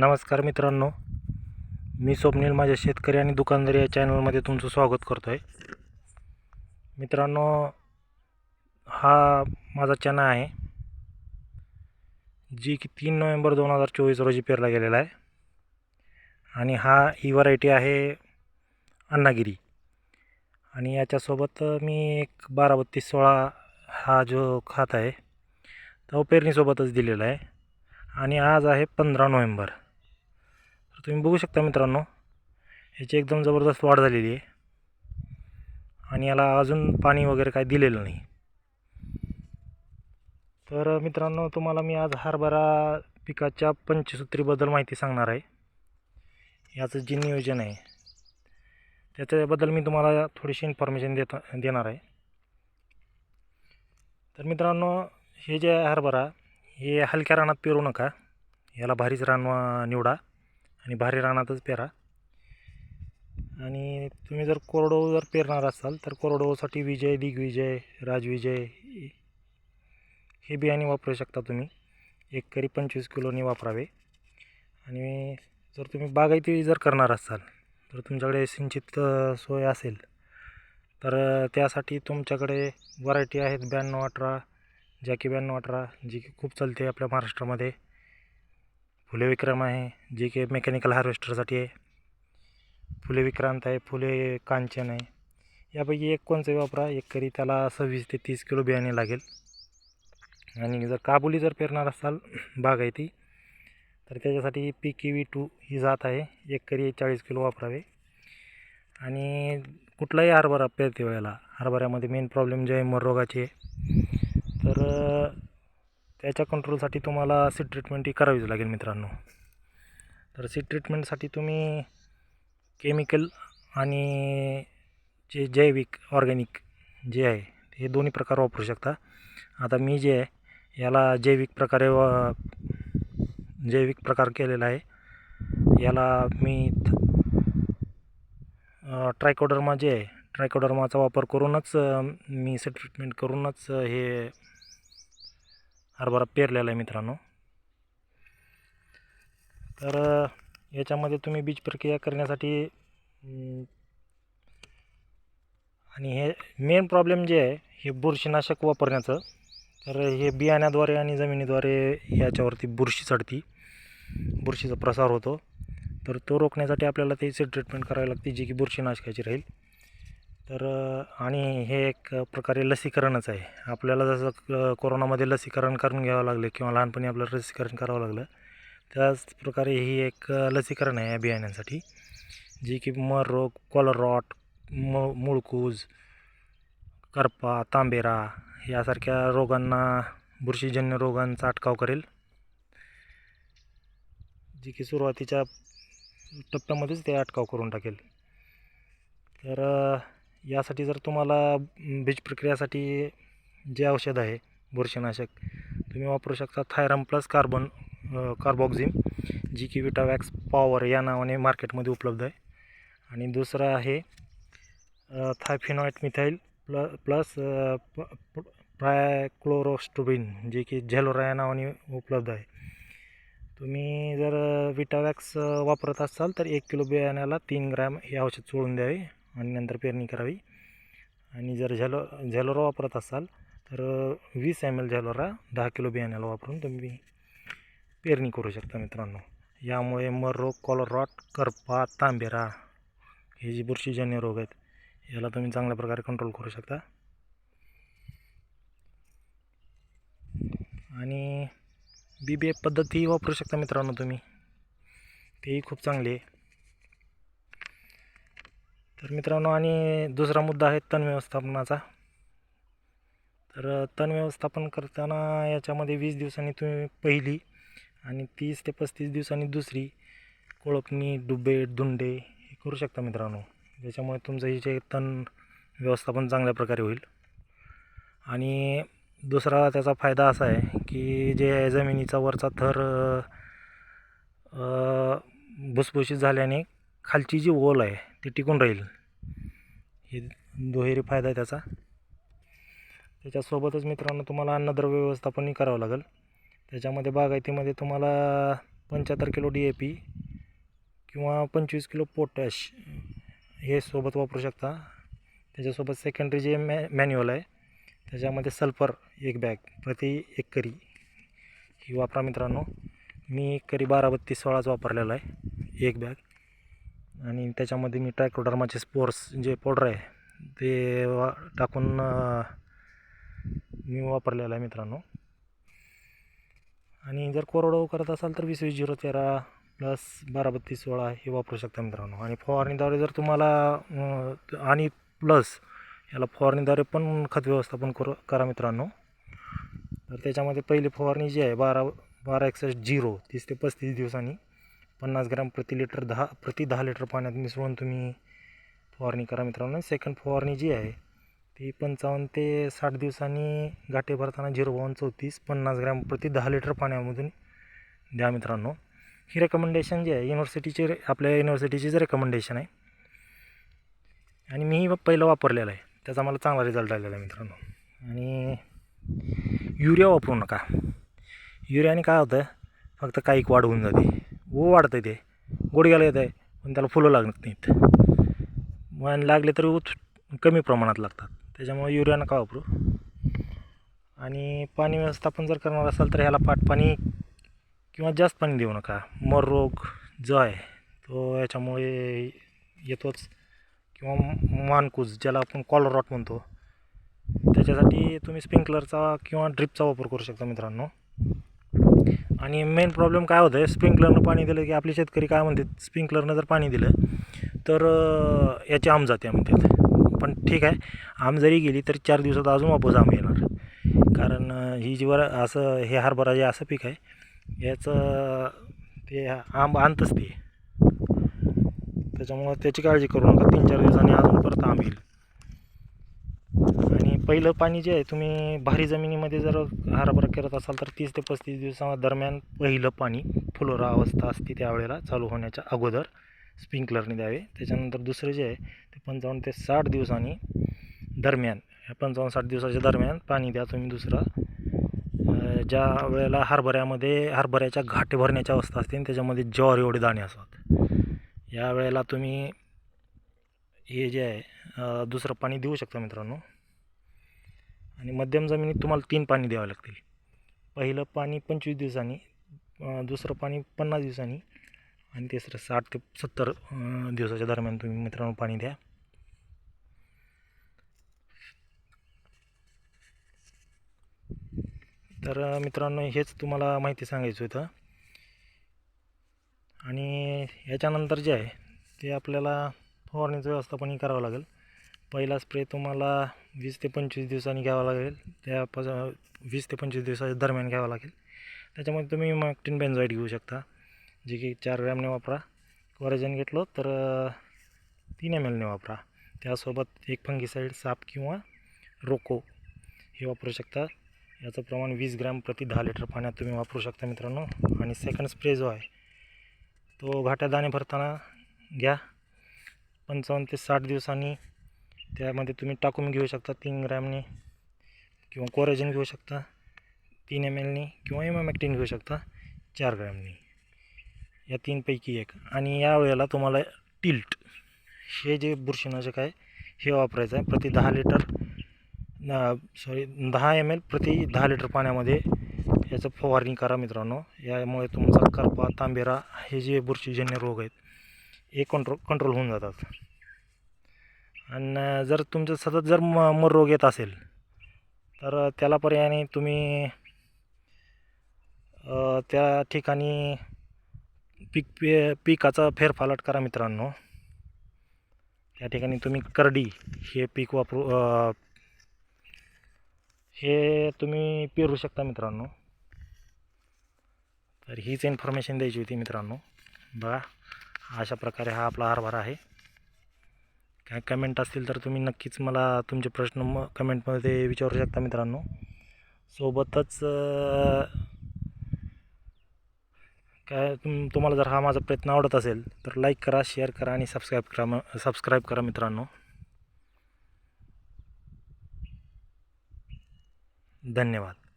नमस्कार मित्रांनो. मी स्वप्नील माझ्या शेतकरी आणि दुकानदारी या चॅनलमध्ये तुमचं स्वागत करतो आहे मित्रांनो हा माझा चना आहे जी की तीन नोव्हेंबर दोन हजार चोवीस रोजी पेरला गेलेला आहे. आणि हा ही व्हरायटी आहे अण्णागिरी आणि याच्यासोबत मी एक बारा बत्तीस सोळा हा जो खात आहे तो पेरणीसोबतच दिलेला आहे. आणि आज आहे पंधरा नोव्हेंबर. तर तुम्ही बघू शकता मित्रांनो याची एकदम जबरदस्त वाढ झालेली आहे. आणि याला अजून पाणी वगैरे काय दिलेलं नाही. तर मित्रांनो तुम्हाला मी आज हरभरा पिकाच्या पंचसूत्रीबद्दल माहिती सांगणार आहे. याचं जे नियोजन आहे त्याच्याबद्दल मी तुम्हाला थोडीशी इन्फॉर्मेशन देत देणार आहे. तर मित्रांनो हे जे आहे हरभरा हे हलक्या रानात पेरू नका. याला भारीच रानवा निवडा. आणि भारी रानातच पेरा. आणि तुम्ही जर कोरडो जर पेरणार असाल तर कोरडोसाठी विजय दिग्विजय राजविजय हे बियाणे वापरू शकता तुम्ही. एक करी पंचवीस किलोनी वापरावे. आणि जर तुम्ही बागायती जर करणार असाल तर तुमच्याकडे सिंचित सोय असेल तर त्यासाठी तुमच्याकडे व्हरायटी आहेत ब्याण्णव अठरा जॅकी ब्याण्णव अठरा जी की खूप चालते आपल्या महाराष्ट्रामध्ये. फुले विक्रम आहे जे की मेकॅनिकल हार्वेस्टरसाठी आहे. फुले विक्रांत आहे फुले कांचन आहे. यापैकी एक कोणचंही वापरा एक करी त्याला सव्वीस ते तीस किलो बियाणे लागेल. आणि जर काबुली जर पेरणार असाल बाग आहे ती तर त्याच्यासाठी पी के व्ही टू ही जात आहे. एक करी चाळीस किलो वापरावे. आणि कुठलाही हरभरा पेरते वेळेला हरभऱ्यामध्ये मेन प्रॉब्लेम जे आहे मर रोगाचे आहे. तर त्याच्या कंट्रोलसाठी तुम्हाला सीट ट्रीटमेंट ही करावीच लागेल मित्रांनो. तर सीट ट्रीटमेंटसाठी तुम्ही केमिकल आणि जे जैविक ऑर्गॅनिक जे आहे हे दोन्ही प्रकार वापरू शकता. आता मी जे आहे याला जैविक प्रकारे जैविक प्रकार केलेला आहे. याला मी ट्रायकोडर्मा जे आहे ट्रायकोडर्माचा वापर करूनच मी सीट ट्रीटमेंट करूनच हे हरभरा पेरलेला आहे मित्रांनो. तर याच्यामध्ये तुम्ही बीज प्रक्रिया करण्यासाठी आणि हे मेन प्रॉब्लेम जे आहे हे बुरशीनाशक वापरण्याचं. तर हे बियाण्याद्वारे आणि जमिनीद्वारे याच्यावरती बुरशी चढती. बुरशीचा प्रसार होतो. तर तो रोखण्यासाठी आपल्याला त्याची ट्रीटमेंट करावी लागते जी की बुरशीनाशकाची राहील. तर आणि हे एक प्रकारे लसीकरणच आहे. आपल्याला जसं कोरोनामध्ये लसीकरण करून घ्यावं लागलं किंवा लहानपणी आपल्याला लसीकरण करावं लागलं त्याच प्रकारे ही एक लसीकरण आहे या बियाण्यांसाठी जी की मर रोग कॉलर रॉट म मुळकूज करपा तांबेरा यासारख्या रोगांना बुरशीजन्य रोगांचा अटकाव करेल. जी की सुरुवातीच्या टप्प्यामध्येच ते अटकाव करून टाकेल. तर यासाठी जर तुम्हाला बीज प्रक्रियासाठी जे औषध आहे बुरशीनाशक तुम्ही वापरू शकता थायरम प्लस कार्बन कार्बॉक्झिम जी की विटावॅक्स पॉवर या नावाने मार्केटमध्ये उपलब्ध आहे. आणि दुसरं आहे थायफिनॉइट मिथाईल प्ल प्लस प्रायक्लोरोस्टोबिन जे की झेलोरा या नावाने उपलब्ध आहे. तुम्ही जर विटावॅक्स वापरत असाल तर एक किलो बियाण्याला तीन ग्रॅम हे औषध सोडून द्यावे. आणि नंतर पेरणी करावी. आणि जर झेलो झेलोरा वापरत असाल तर वीस एम एल झॅलोरा दहा किलो बियाण्याला वापरून तुम्ही पेरणी करू शकता मित्रांनो. यामुळे मर रोग कॉलरॉट करपा तांबेरा हे जे बुरशीजन्य रोग आहेत याला तुम्ही चांगल्या प्रकारे कंट्रोल करू शकता. आणि बी बी एफ पद्धती वापरू शकता मित्रांनो तुम्ही. तेही खूप चांगली आहे. तर मित्रांनो आणि दुसरा मुद्दा आहे तण व्यवस्थापनाचा. तर तण व्यवस्थापन करताना याच्यामध्ये वीस दिवसांनी तुम्ही पहिली आणि तीस ते पस्तीस दिवसांनी दुसरी कोळपणी डुबे धुंडे हे करू शकता मित्रांनो. ज्याच्यामुळे तुमचं हे जे तण व्यवस्थापन चांगल्या प्रकारे होईल. आणि दुसरा त्याचा फायदा असा आहे की जे जमिनीचा वरचा थर भुसभुशीत झाल्याने खालची जी ओल आहे ती टिकून राहील. हे दुहेरी फायदा आहे त्याचा. त्याच्यासोबतच मित्रांनो तुम्हाला अन्नद्रव्य व्यवस्थापनही करावं लागेल. त्याच्यामध्ये बागायतीमध्ये तुम्हाला पंच्याहत्तर किलो डी ए पी किंवा पंचवीस किलो पोटॅश हे सोबत वापरू शकता. त्याच्यासोबत सेकंडरी जे मॅ मॅन्युअल आहे त्याच्यामध्ये सल्फर एक बॅग प्रति एकरी. ही वापरा मित्रांनो. मी करी बारा बत्तीस सोळाच वापरलेला आहे एक बॅग आणि त्याच्यामध्ये मी ट्रायकोडर्माचे स्पोर्स जे पावडर आहे ते वा टाकून मी वापरलेलं आहे मित्रांनो. आणि जर कोरडवाहू करत असाल तर वीस वीस झिरो तेरा प्लस बारा बत्तीस सोळा हे वापरू शकता मित्रांनो. आणि फवारणीद्वारे जर तुम्हाला आणि प्लस याला फवारणीद्वारे पण खत व्यवस्थापन करू करा मित्रांनो. तर त्याच्यामध्ये पहिली फवारणी जी आहे बारा बारा एकसष्ट झिरो तीस ते पस्तीस दिवसांनी पन्नास ग्रॅम प्रति लिटर दहा प्रति दहा लिटर पाण्यात मिसळून तुम्ही फवारणी करा मित्रांनो. सेकंड फवारणी जी आहे ती पंचावन्न ते साठ दिवसांनी गाठे भरताना झिरो बावन्न चौतीस पन्नास ग्रॅम प्रति दहा लिटर पाण्यामधून द्या मित्रांनो. ही रेकमेंडेशन जी आहे युनिव्हर्सिटीची रे आपल्या युनिव्हर्सिटीचीच रेकमेंडेशन आहे आणि मीही पहिलं वापरलेलं आहे. त्याचा मला चांगला रिझल्ट आलेला आहे मित्रांनो. आणि युरिया वापरू नका. युरियाने काय होतं फक्त काहीक वाढ होऊन जाते. वाढतं ते. गुडघ्याला येत आहे पण त्याला फुलं लागत नाहीत. मग लागले तरी उत कमी प्रमाणात लागतात. त्याच्यामुळे युरिया नका वापरू. आणि पाणी व्यवस्थापन जर करणार असाल तर ह्याला पाटपाणी किंवा जास्त पाणी देऊ नका. मर रोग जो आहे तो याच्यामुळे येतोच. किंवा मानकूज ज्याला आपण कॉलरॉट म्हणतो. त्याच्यासाठी तुम्ही स्प्रिंकलरचा किंवा ड्रिपचा वापर करू शकता मित्रांनो. आणि मेन प्रॉब्लेम काय होतं आहे स्प्रिंकलरनं पाणी दिलं की आपले शेतकरी काय म्हणतात स्प्रिंकलरनं जर पाणी दिलं तर याची आम जाते म्हणतात पण ठीक आहे आम जरी गेली तरी चार दिवसात अजून वापस आम येणार. कारण ही जी वर असं हे हरभरा जे असं पीक आहे याचं ते आंब आणतच ते. त्याच्यामुळं त्याची काळजी करू नका तीन चार दिवसांनी अजून परत आंब येईल. पहिलं पाणी जे आहे तुम्ही भारी जमिनीमध्ये जर हरभरा करत असाल तर तीस ते पस्तीस दिवसादरम्यान पहिलं पाणी फुलोरा अवस्था असते त्यावेळेला चालू होण्याच्या अगोदर स्प्रिंकलरने द्यावे. त्याच्यानंतर दुसरं जे आहे ते पंचावन्न ते साठ दिवसांनी दरम्यान या पंचावन्न साठ दिवसाच्या दरम्यान पाणी द्या तुम्ही दुसरं. ज्या वेळेला हरभऱ्यामध्ये हरभऱ्याच्या घाटे भरण्याची अवस्था असते आणि त्याच्यामध्ये ज्वार एवढे दाणे असतात. या वेळेला तुम्ही हे जे आहे दुसरं पाणी देऊ शकता मित्रांनो. आणि मध्यम जमिनीत तुम्हाला तीन पाणी द्यावं लागतील. पहिलं पाणी पंचवीस दिवसांनी दुसरं पाणी पन्नास दिवसांनी आणि तिसरं साठ ते सत्तर दिवसाच्या दरम्यान तुम्ही मित्रांनो पाणी द्या. तर मित्रांनो हेच तुम्हाला माहिती सांगायचं होतं. आणि याच्यानंतर जे आहे ते आपल्याला फवारणीचं व्यवस्थापनही करावं लागेल. पहिला स्प्रे तुम्हाला वीस ते पंचवीस दिवसांनी घ्यावा लागेल. त्या पस वीस ते पंचवीस दिवसाच्या दरम्यान घ्यावा लागेल. त्याच्यामध्ये तुम्ही मॅक्टिन बेन्झाईट घेऊ शकता. जे की चार ग्रॅमने वापरा. कोराजन घेतलं तर तीन एम एलने वापरा. त्यासोबत एक फंगीसाईड साप किंवा रोको हे वापरू शकता. याचं प्रमाण वीस ग्रॅम प्रति दहा लिटर पाण्यात तुम्ही वापरू शकता मित्रांनो. आणि सेकंड स्प्रे जो आहे तो घाट्या दाणे भरताना घ्या. पंचावन्न ते साठ दिवसांनी त्यामध्ये तुम्ही टाकून घेऊ शकता तीन ग्रॅमने किंवा कोराजन घेऊ शकता तीन एम एलनी किंवा एमॅक्टिन घेऊ शकता चार ग्रॅमनी. या तीनपैकी एक. आणि या वेळेला तुम्हाला टिल्ट हे जे बुरशीनाशक आहे हे वापरायचं आहे. प्रति दहा लिटर सॉरी दहा एम एल प्रति दहा लिटर पाण्यामध्ये याचं फवारणी करा मित्रांनो. यामुळे तुमचा करपा तांबेरा हे जे बुरशीजन्य रोग आहेत हे कंट्रो कंट्रोल होऊन जातात. आणि जर तुमचं सतत जर म मर रोग येत असेल तर त्याला पर्यायाने तुम्ही त्या ठिकाणी पीक पे पिकाचा फेरफालट करा मित्रांनो. त्या ठिकाणी तुम्ही करडी हे पीक वापरू हे तुम्ही पेरू शकता मित्रांनो. तर हीच इन्फॉर्मेशन द्यायची होती मित्रांनो. बघा अशा प्रकारे हा आपला हरभरा आहे. काय कमेंट असतील तर तुम्ही नक्कीच मला तुमचे प्रश्न म कमेंटमध्ये विचारू शकता मित्रांनो. सोबतच काय तुम तुम्हाला जर हा माझा प्रयत्न आवडत असेल तर लाईक करा शेअर करा आणि सबस्क्राईब करा म सबस्क्राईब करा मित्रांनो. धन्यवाद.